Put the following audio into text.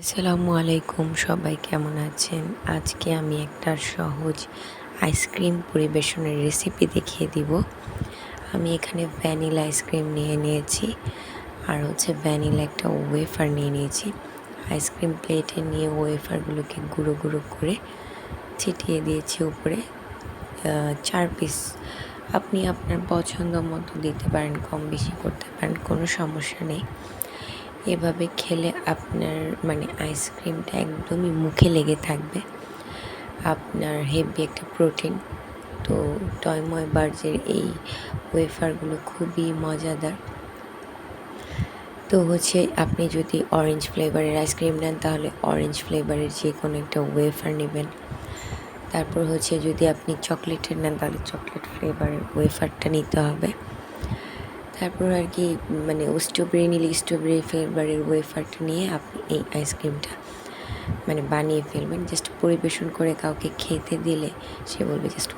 আসসালামু আলাইকুম, সবাই কেমন আছেন? আজকে আমি একটা সহজ আইসক্রিম পরিবেশনের রেসিপি দেখিয়ে দিব। আমি এখানে ভ্যানিলা আইসক্রিম নিয়ে নিয়েছি আর হচ্ছে ভ্যানিলা একটা ওয়েফার নিয়ে নিয়েছি। আইসক্রিম প্লেটে নিয়ে ওয়েফারগুলোকে গুঁড়ো গুঁড়ো করে ছিটিয়ে দিয়েছি উপরে। চার পিস। আপনি আপনার পছন্দ মতো দিতে পারেন, কম বেশি করতে পারেন, কোনো সমস্যা নেই। এভাবে খেলে আপনার মানে আইসক্রিমটা একদমই মুখে লেগে থাকবে। আপনার হেভি একটা প্রোটিন। তো টয়ময় বার্জের এই ওয়েফারগুলো খুবই মজাদার। তো হচ্ছে আপনি যদি অরেঞ্জ ফ্লেভারের আইসক্রিম নেন, তাহলে অরেঞ্জ ফ্লেভারের যে কোনো একটা ওয়েফার নেবেন। তারপর হচ্ছে যদি আপনি চকলেটের নেন, তাহলে চকলেট ফ্লেভারের ওয়েফারটা নিতে হবে। তারপর আর কি মানে স্ট্রবেরি নিলে স্ট্রবেরি ফ্লেভারের ওয়েফারটা নিয়ে আপনি এই আইসক্রিমটা মানে বানিয়ে ফেলবেন। জাস্ট পরিবেশন করে কাউকে খেতে দিলে সে বলবে জাস্ট